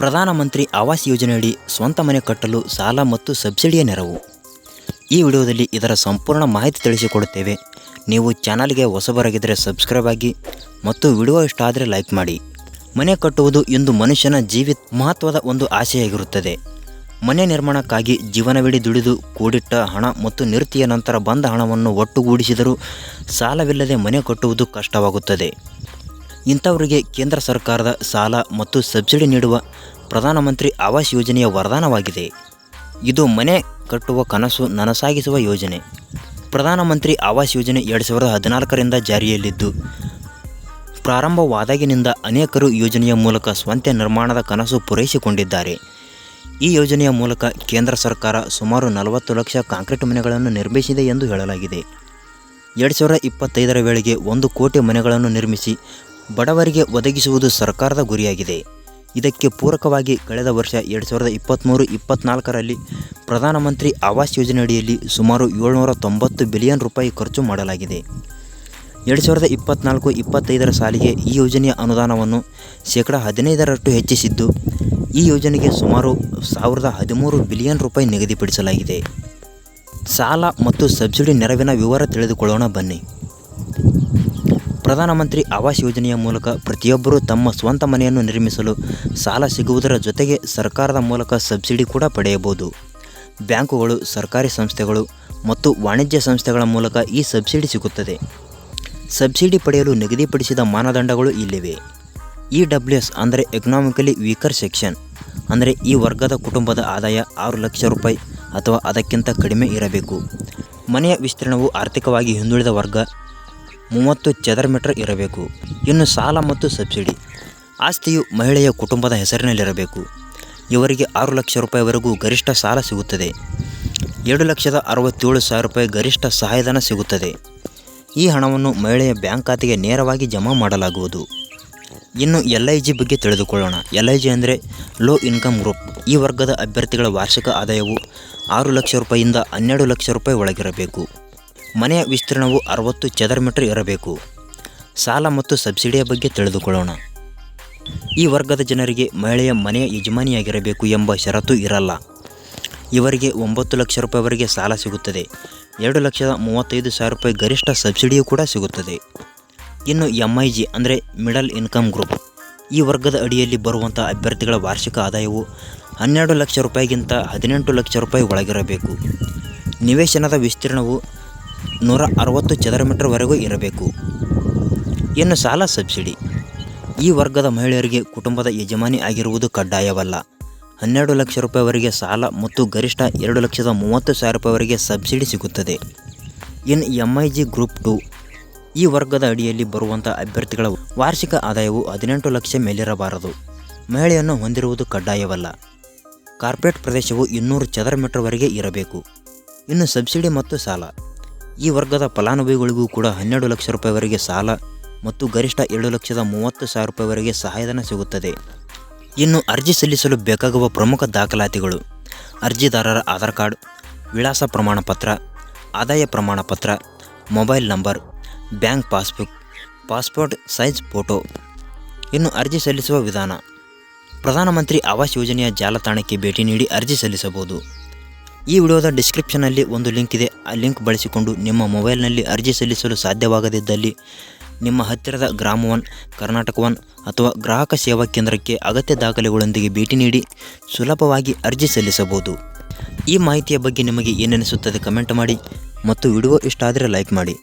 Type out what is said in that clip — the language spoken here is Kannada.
ಪ್ರಧಾನಮಂತ್ರಿ ಆವಾಸ್ ಯೋಜನೆಯಡಿ ಸ್ವಂತ ಮನೆ ಕಟ್ಟಲು ಸಾಲ ಮತ್ತು ಸಬ್ಸಿಡಿಯ ನೆರವು. ಈ ವಿಡಿಯೋದಲ್ಲಿ ಇದರ ಸಂಪೂರ್ಣ ಮಾಹಿತಿ ತಿಳಿಸಿಕೊಡುತ್ತೇವೆ. ನೀವು ಚಾನಲ್ಗೆ ಹೊಸಬರಾಗಿದ್ದರೆ ಸಬ್ಸ್ಕ್ರೈಬ್ ಆಗಿ ಮತ್ತು ವಿಡಿಯೋ ಇಷ್ಟ ಆದರೆ ಲೈಕ್ ಮಾಡಿ. ಮನೆ ಕಟ್ಟುವುದು ಇಂದು ಮನುಷ್ಯನ ಜೀವಿತ ಮಹತ್ವದ ಒಂದು ಆಸೆಯಾಗಿರುತ್ತದೆ. ಮನೆ ನಿರ್ಮಾಣಕ್ಕಾಗಿ ಜೀವನವಿಡೀ ದುಡಿದು ಕೂಡಿಟ್ಟ ಹಣ ಮತ್ತು ನಿವೃತ್ತಿಯ ನಂತರ ಬಂದ ಹಣವನ್ನು ಒಟ್ಟುಗೂಡಿಸಿದರೂ ಸಾಲವಿಲ್ಲದೆ ಮನೆ ಕಟ್ಟುವುದು ಕಷ್ಟವಾಗುತ್ತದೆ. ಇಂಥವರಿಗೆ ಕೇಂದ್ರ ಸರ್ಕಾರದ ಸಾಲ ಮತ್ತು ಸಬ್ಸಿಡಿ ನೀಡುವ ಪ್ರಧಾನಮಂತ್ರಿ ಆವಾಸ್ ಯೋಜನೆಯ ವರದಾನವಾಗಿದೆ. ಇದು ಮನೆ ಕಟ್ಟುವ ಕನಸು ನನಸಾಗಿಸುವ ಯೋಜನೆ. ಪ್ರಧಾನಮಂತ್ರಿ ಆವಾಸ್ ಯೋಜನೆ ಎರಡು ಸಾವಿರದ ಹದಿನಾಲ್ಕರಿಂದ ಜಾರಿಯಲ್ಲಿದ್ದು, ಪ್ರಾರಂಭವಾದಾಗಿನಿಂದ ಅನೇಕರು ಯೋಜನೆಯ ಮೂಲಕ ಸ್ವಂತ ನಿರ್ಮಾಣದ ಕನಸು ಪೂರೈಸಿಕೊಂಡಿದ್ದಾರೆ. ಈ ಯೋಜನೆಯ ಮೂಲಕ ಕೇಂದ್ರ ಸರ್ಕಾರ ಸುಮಾರು ನಲವತ್ತು ಲಕ್ಷ ಕಾಂಕ್ರೀಟ್ ಮನೆಗಳನ್ನು ನಿರ್ಮಿಸಿದೆ ಎಂದು ಹೇಳಲಾಗಿದೆ. ಎರಡು ಸಾವಿರದ ಇಪ್ಪತ್ತೈದರ ವೇಳೆಗೆ ಒಂದು ಕೋಟಿ ಮನೆಗಳನ್ನು ನಿರ್ಮಿಸಿ ಬಡವರಿಗೆ ಒದಗಿಸುವುದು ಸರ್ಕಾರದ ಗುರಿಯಾಗಿದೆ. ಇದಕ್ಕೆ ಪೂರಕವಾಗಿ ಕಳೆದ ವರ್ಷ ಎರಡು ಸಾವಿರದ ಇಪ್ಪತ್ತ್ಮೂರು ಇಪ್ಪತ್ತ್ನಾಲ್ಕರಲ್ಲಿ ಪ್ರಧಾನಮಂತ್ರಿ ಆವಾಸ್ ಯೋಜನೆಯಡಿಯಲ್ಲಿ ಸುಮಾರು ಏಳ್ನೂರ ತೊಂಬತ್ತು ಬಿಲಿಯನ್ ರೂಪಾಯಿ ಖರ್ಚು ಮಾಡಲಾಗಿದೆ. ಎರಡು ಸಾವಿರದ ಇಪ್ಪತ್ತ್ನಾಲ್ಕು ಇಪ್ಪತ್ತೈದರ ಸಾಲಿಗೆ ಈ ಯೋಜನೆಯ ಅನುದಾನವನ್ನು ಶೇಕಡ ಹದಿನೈದರಷ್ಟು ಹೆಚ್ಚಿಸಿದ್ದು, ಈ ಯೋಜನೆಗೆ ಸುಮಾರು ಸಾವಿರದ ಹದಿಮೂರು ಬಿಲಿಯನ್ ರೂಪಾಯಿ ನಿಗದಿಪಡಿಸಲಾಗಿದೆ. ಸಾಲ ಮತ್ತು ಸಬ್ಸಿಡಿ ನೆರವಿನ ವಿವರ ತಿಳಿದುಕೊಳ್ಳೋಣ ಬನ್ನಿ. ಪ್ರಧಾನಮಂತ್ರಿ ಆವಾಸ್ ಯೋಜನೆಯ ಮೂಲಕ ಪ್ರತಿಯೊಬ್ಬರೂ ತಮ್ಮ ಸ್ವಂತ ಮನೆಯನ್ನು ನಿರ್ಮಿಸಲು ಸಾಲ ಸಿಗುವುದರ ಜೊತೆಗೆ ಸರ್ಕಾರದ ಮೂಲಕ ಸಬ್ಸಿಡಿ ಕೂಡ ಪಡೆಯಬಹುದು. ಬ್ಯಾಂಕುಗಳು, ಸರ್ಕಾರಿ ಸಂಸ್ಥೆಗಳು ಮತ್ತು ವಾಣಿಜ್ಯ ಸಂಸ್ಥೆಗಳ ಮೂಲಕ ಈ ಸಬ್ಸಿಡಿ ಸಿಗುತ್ತದೆ. ಸಬ್ಸಿಡಿ ಪಡೆಯಲು ನಿಗದಿಪಡಿಸಿದ ಮಾನದಂಡಗಳು ಇಲ್ಲಿವೆ. ಇ ಡಬ್ಲ್ಯೂ ಎಸ್ ಅಂದರೆ ಎಕನಾಮಿಕಲಿ ವೀಕರ್ ಸೆಕ್ಷನ್ ಅಂದರೆ ಈ ವರ್ಗದ ಕುಟುಂಬದ ಆದಾಯ ಆರು ಲಕ್ಷ ರೂಪಾಯಿ ಅಥವಾ ಅದಕ್ಕಿಂತ ಕಡಿಮೆ ಇರಬೇಕು. ಮನೆಯ ವಿಸ್ತೀರ್ಣವು ಆರ್ಥಿಕವಾಗಿ ಹಿಂದುಳಿದ ವರ್ಗ. ಮೂವತ್ತು ಚದರ ಮೀಟರ್ ಇರಬೇಕು. ಇನ್ನು ಸಾಲ ಮತ್ತು ಸಬ್ಸಿಡಿ. ಆಸ್ತಿಯು ಮಹಿಳೆಯ ಕುಟುಂಬದ ಹೆಸರಿನಲ್ಲಿರಬೇಕು. ಇವರಿಗೆ ಆರು ಲಕ್ಷ ರೂಪಾಯಿವರೆಗೂ ಗರಿಷ್ಠ ಸಾಲ ಸಿಗುತ್ತದೆ. ಎರಡು ಲಕ್ಷದ ಅರವತ್ತೇಳು ಸಾವಿರ ರೂಪಾಯಿ ಗರಿಷ್ಠ ಸಹಾಯಧನ ಸಿಗುತ್ತದೆ. ಈ ಹಣವನ್ನು ಮಹಿಳೆಯ ಬ್ಯಾಂಕ್ ಖಾತೆಗೆ ನೇರವಾಗಿ ಜಮಾ ಮಾಡಲಾಗುವುದು. ಇನ್ನು ಎಲ್ ಐ ಜಿ ಬಗ್ಗೆ ತಿಳಿದುಕೊಳ್ಳೋಣ. ಎಲ್ ಐ ಜಿ ಅಂದರೆ ಲೋ ಇನ್ಕಮ್ ಗ್ರೂಪ್. ಈ ವರ್ಗದ ಅಭ್ಯರ್ಥಿಗಳ ವಾರ್ಷಿಕ ಆದಾಯವು ಆರು ಲಕ್ಷ ರೂಪಾಯಿಯಿಂದ ಹನ್ನೆರಡು ಲಕ್ಷ ರೂಪಾಯಿ ಒಳಗಿರಬೇಕು. ಮನೆಯ ವಿಸ್ತೀರ್ಣವು ಅರವತ್ತು ಚದರ ಮೀಟರ್ ಇರಬೇಕು. ಸಾಲ ಮತ್ತು ಸಬ್ಸಿಡಿಯ ಬಗ್ಗೆ ತಿಳಿದುಕೊಳ್ಳೋಣ. ಈ ವರ್ಗದ ಜನರಿಗೆ ಮಹಿಳೆಯ ಮನೆಯ ಯಜಮಾನಿಯಾಗಿರಬೇಕು ಎಂಬ ಷರತ್ತು ಇರಲ್ಲ. ಇವರಿಗೆ ಒಂಬತ್ತು ಲಕ್ಷ ರೂಪಾಯಿವರೆಗೆ ಸಾಲ ಸಿಗುತ್ತದೆ. ಎರಡು ಲಕ್ಷದ ಮೂವತ್ತೈದು ಸಾವಿರ ರೂಪಾಯಿ ಗರಿಷ್ಠ ಸಬ್ಸಿಡಿಯೂ ಕೂಡ ಸಿಗುತ್ತದೆ. ಇನ್ನು ಎಂ ಐ ಜಿ ಅಂದರೆ ಮಿಡಲ್ ಇನ್ಕಮ್ ಗ್ರೂಪ್ ಈ ವರ್ಗದ ಅಡಿಯಲ್ಲಿ ಬರುವಂಥ ಅಭ್ಯರ್ಥಿಗಳ ವಾರ್ಷಿಕ ಆದಾಯವು ಹನ್ನೆರಡು ಲಕ್ಷ ರೂಪಾಯಿಗಿಂತ ಹದಿನೆಂಟು ಲಕ್ಷ ರೂಪಾಯಿ ಒಳಗಿರಬೇಕು. ನಿವೇಶನದ ವಿಸ್ತೀರ್ಣವು ನೂರ ಅರವತ್ತು ಚದರ ಮೀಟರ್ವರೆಗೂ ಇರಬೇಕು. ಇನ್ನು ಸಾಲ ಸಬ್ಸಿಡಿ. ಈ ವರ್ಗದ ಮಹಿಳೆಯರಿಗೆ ಕುಟುಂಬದ ಯಜಮಾನಿ ಆಗಿರುವುದು ಕಡ್ಡಾಯವಲ್ಲ. ಹನ್ನೆರಡು ಲಕ್ಷ ರೂಪಾಯಿವರೆಗೆ ಸಾಲ ಮತ್ತು ಗರಿಷ್ಠ ಎರಡು ಲಕ್ಷದ ಮೂವತ್ತು ಸಾವಿರ ರೂಪಾಯಿವರೆಗೆ ಸಬ್ಸಿಡಿ ಸಿಗುತ್ತದೆ. ಇನ್ನು M I G group two ಈ ವರ್ಗದ ಅಡಿಯಲ್ಲಿ ಬರುವಂಥ ಅಭ್ಯರ್ಥಿಗಳ ವಾರ್ಷಿಕ ಆದಾಯವು ಹದಿನೆಂಟು ಲಕ್ಷ ಮೇಲಿರಬಾರದು. ಮಹಿಳೆಯನ್ನು ಹೊಂದಿರುವುದು ಕಡ್ಡಾಯವಲ್ಲ. ಕಾರ್ಪೊರೇಟ್ ಪ್ರದೇಶವು ಇನ್ನೂರು ಚದರ ಮೀಟರ್ವರೆಗೆ ಇರಬೇಕು. ಇನ್ನು ಸಬ್ಸಿಡಿ ಮತ್ತು ಸಾಲ. ಈ ವರ್ಗದ ಫಲಾನುಭವಿಗಳಿಗೂ ಕೂಡ ಹನ್ನೆರಡು ಲಕ್ಷ ರೂಪಾಯಿವರೆಗೆ ಸಾಲ ಮತ್ತು ಗರಿಷ್ಠ ಎರಡು ಲಕ್ಷದ ಮೂವತ್ತು ಸಾವಿರ ರೂಪಾಯಿವರೆಗೆ ಸಹಾಯಧನ ಸಿಗುತ್ತದೆ. ಇನ್ನು ಅರ್ಜಿ ಸಲ್ಲಿಸಲು ಬೇಕಾಗುವ ಪ್ರಮುಖ ದಾಖಲಾತಿಗಳು. ಅರ್ಜಿದಾರರ ಆಧಾರ್ ಕಾರ್ಡ್, ವಿಳಾಸ ಪ್ರಮಾಣಪತ್ರ, ಆದಾಯ ಪ್ರಮಾಣಪತ್ರ, mobile number, bank passbook, passport size photo. ಇನ್ನು ಅರ್ಜಿ ಸಲ್ಲಿಸುವ ವಿಧಾನ. ಪ್ರಧಾನಮಂತ್ರಿ ಆವಾಸ್ ಯೋಜನೆಯ ಜಾಲತಾಣಕ್ಕೆ ಭೇಟಿ ನೀಡಿ ಅರ್ಜಿ ಸಲ್ಲಿಸಬಹುದು. ಈ ವಿಡಿಯೋದ ಡಿಸ್ಕ್ರಿಪ್ಷನಲ್ಲಿ ಒಂದು ಲಿಂಕ್ ಇದೆ. ಆ ಲಿಂಕ್ ಬಳಸಿಕೊಂಡು ನಿಮ್ಮ ಮೊಬೈಲ್ನಲ್ಲಿ ಅರ್ಜಿ ಸಲ್ಲಿಸಲು ಸಾಧ್ಯವಾಗದಿದ್ದಲ್ಲಿ ನಿಮ್ಮ ಹತ್ತಿರದ ಗ್ರಾಮ ಒನ್ ಕರ್ನಾಟಕ ಒನ್ ಅಥವಾ ಗ್ರಾಹಕ ಸೇವಾ ಕೇಂದ್ರಕ್ಕೆ ಅಗತ್ಯ ದಾಖಲೆಗಳೊಂದಿಗೆ ಭೇಟಿ ನೀಡಿ ಸುಲಭವಾಗಿ ಅರ್ಜಿ ಸಲ್ಲಿಸಬಹುದು. ಈ ಮಾಹಿತಿಯ ಬಗ್ಗೆ ನಿಮಗೆ ಏನೆನಿಸುತ್ತದೆ ಕಮೆಂಟ್ ಮಾಡಿ ಮತ್ತು ವಿಡಿಯೋ ಇಷ್ಟ ಆದರೆ ಲೈಕ್ ಮಾಡಿ.